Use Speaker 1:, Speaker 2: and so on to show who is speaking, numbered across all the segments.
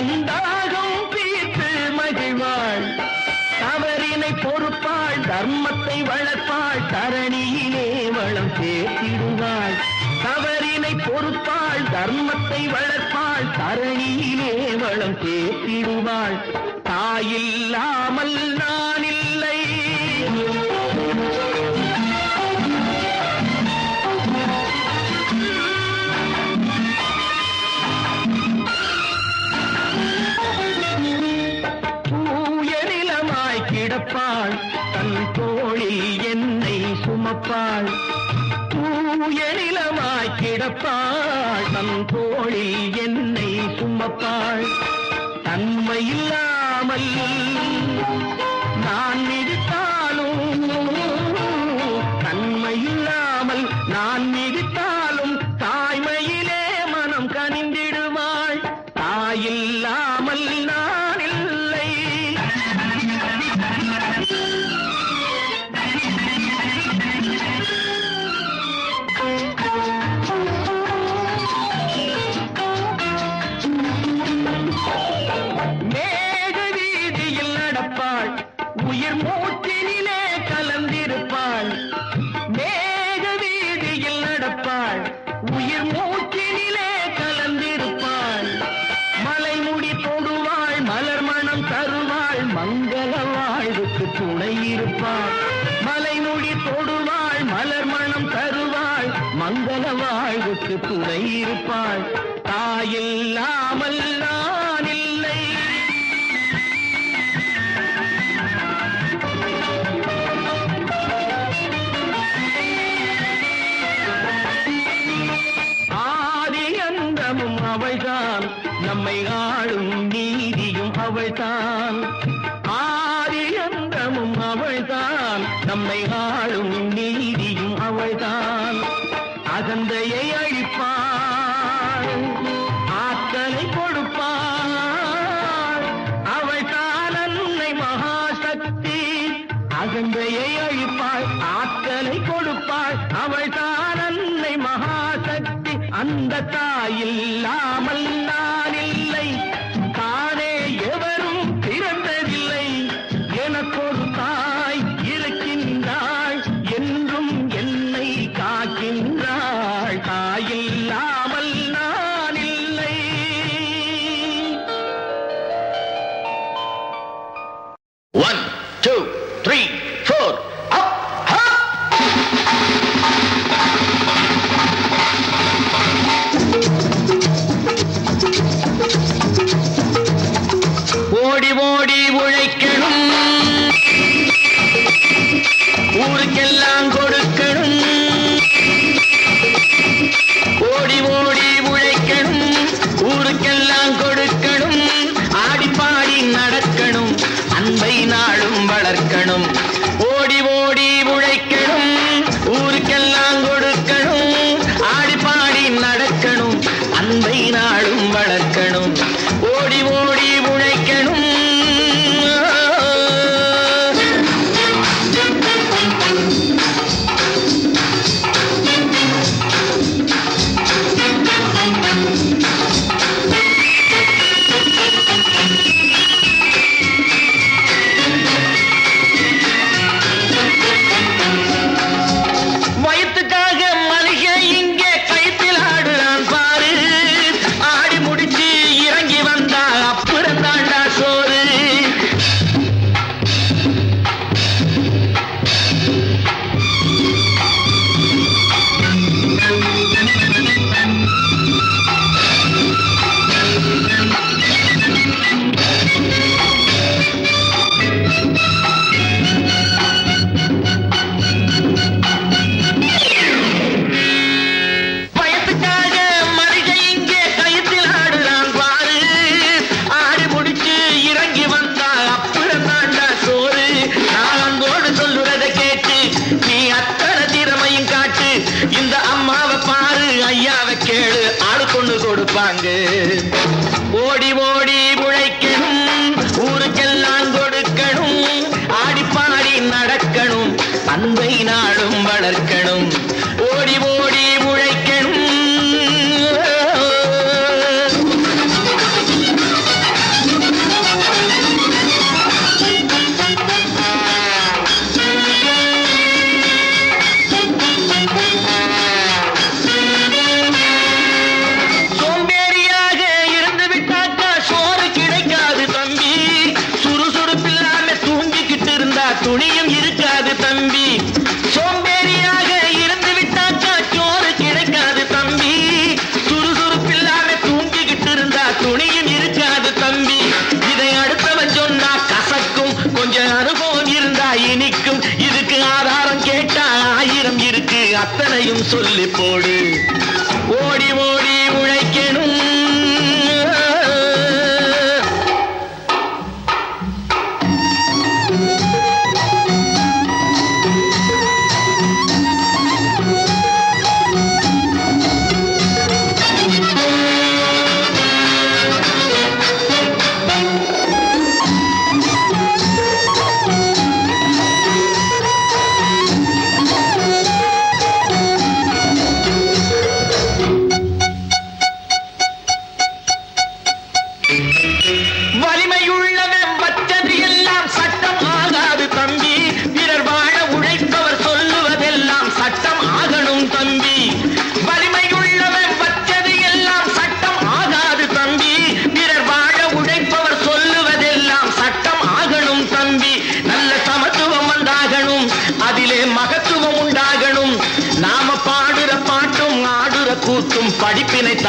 Speaker 1: தன் தாகம் தீர்த்து மகிழ்வாள்? தவறினை பொறுப்பாள் தர்மத்தை வளர்ப்பாள் தரணியிலே வளம் சேர்த்திடுவாள். தர்மத்தை வளர்ப்பாள் தரணியிலே வளம் சேர்த்திடுவாள். தாயில்லாமல் நான் கிடப்பாள். தூய நிலமாய் கிடப்பாள். தன் தோளில் என்னை சுமப்பாள். தன்மை இல்லாமல் அவள்தான். நம்மை ஆளும் நீதியும் அவள்தான். அகந்தையை அழிப்பாள். ஆக்கலை கொடுப்பாள். அவள்தான் அன்னை மகாசக்தி. அகந்தையை அழிப்பாள். ஆக்கலை கொடுப்பாள். அவள்தான் அன்னை மகாசக்தி. அந்த தாயில்லாமல்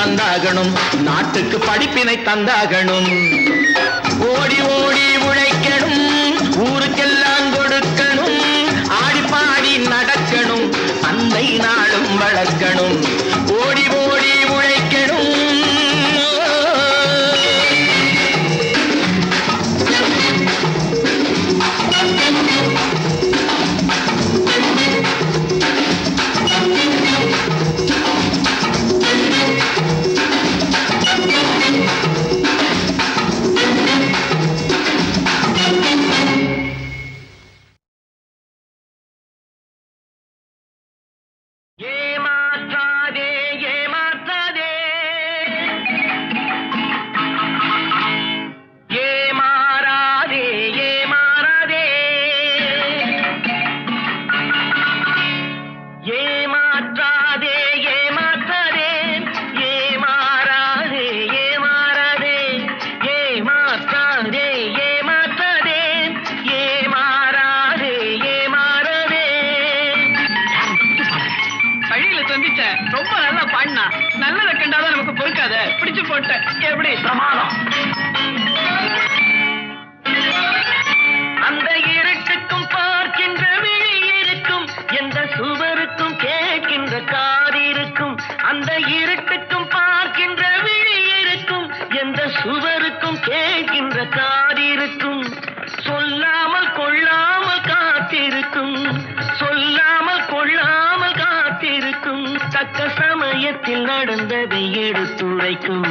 Speaker 1: தந்தாகணும். நாட்டுக்கு படிப்பினை தந்தாகணும்.
Speaker 2: ரொம்ப நல்லா பாடினா. நல்லதை கண்டாதான் நமக்கு பொறுக்காத. பிடிச்சு போட்டேன் எப்படி?
Speaker 1: பிரமாதம். அந்த இருட்டுக்கும் பார்க்கின்ற விழி இருக்கும். எந்த சுவருக்கும் உலகத்தில் நடந்ததை எடுத்துரைக்கும்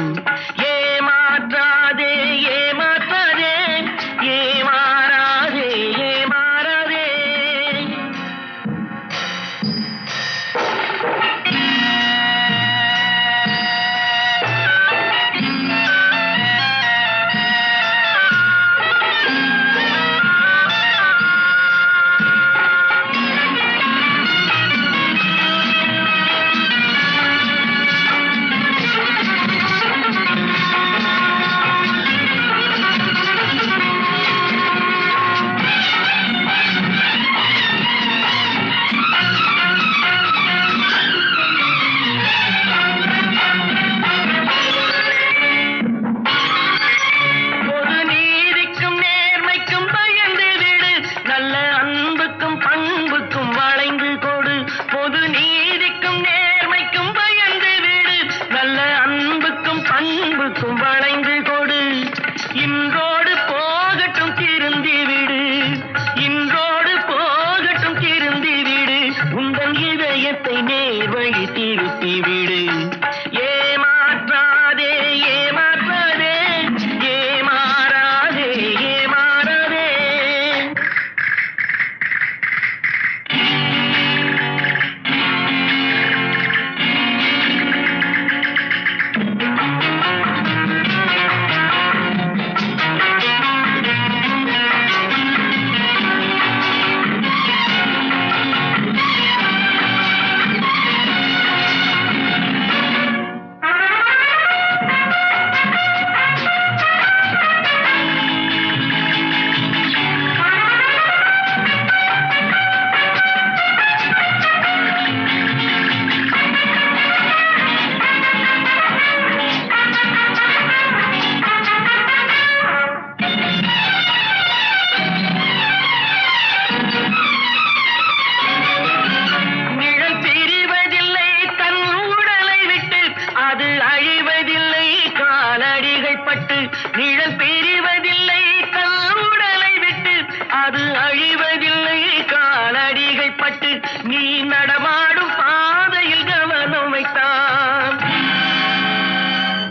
Speaker 1: நீ நடமாடும் பாதையில் கவனம் வைத்தான்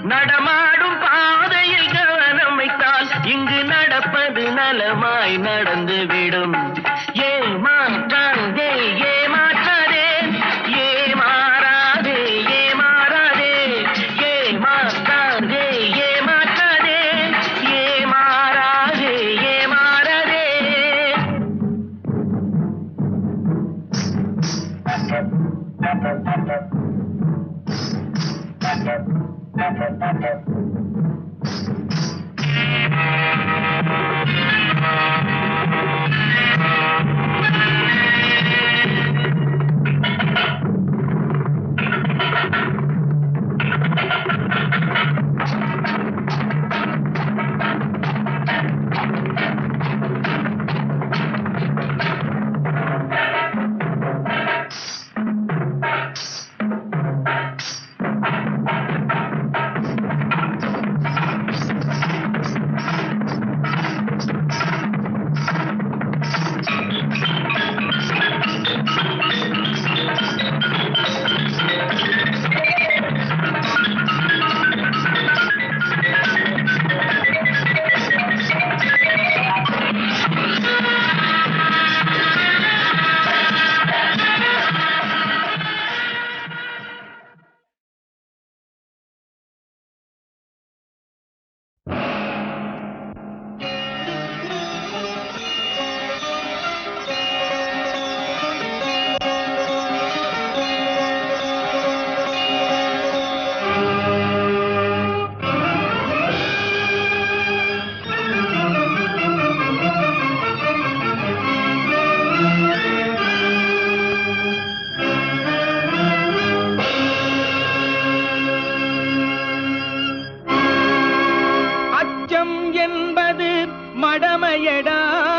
Speaker 1: நடமாடும் பாதையில் கவனம் வைத்தால் இங்கு நடப்பது நலமாய்
Speaker 2: நடந்து என்பது மடமையடா.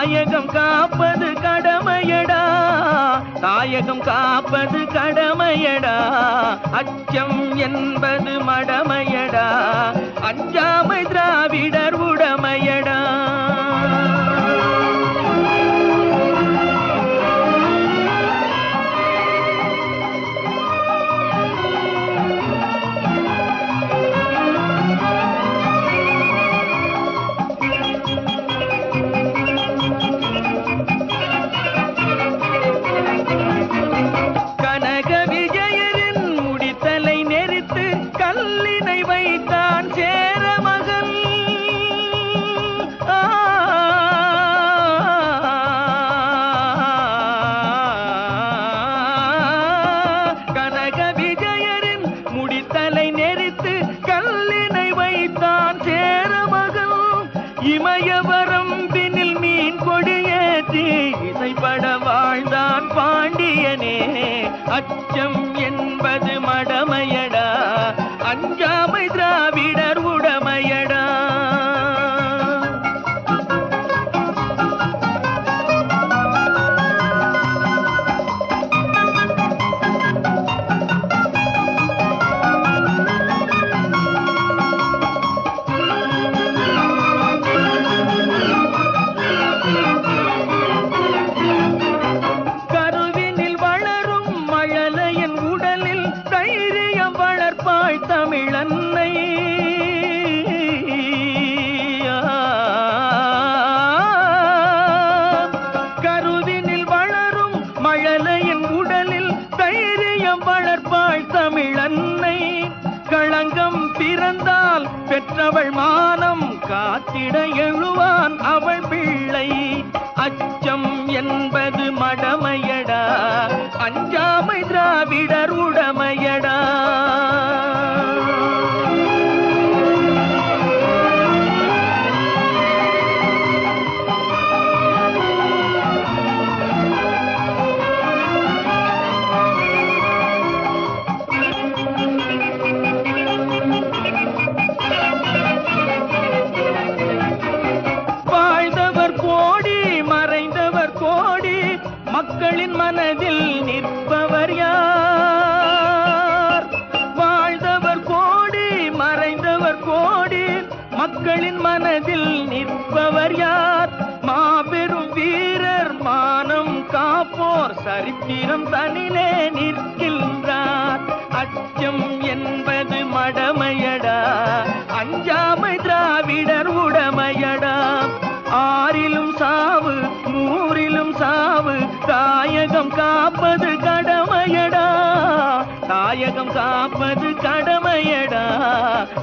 Speaker 2: தாயகம் காப்பது கடமையடா. தாயகம் காப்பது கடமையடா. அச்சம் என்பது மடமையடா. அஞ்சாமை திராவிடர்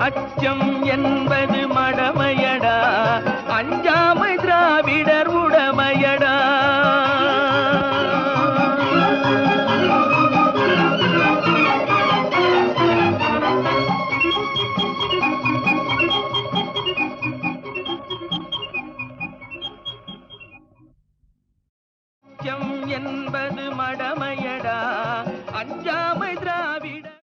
Speaker 2: அச்சம் என்பது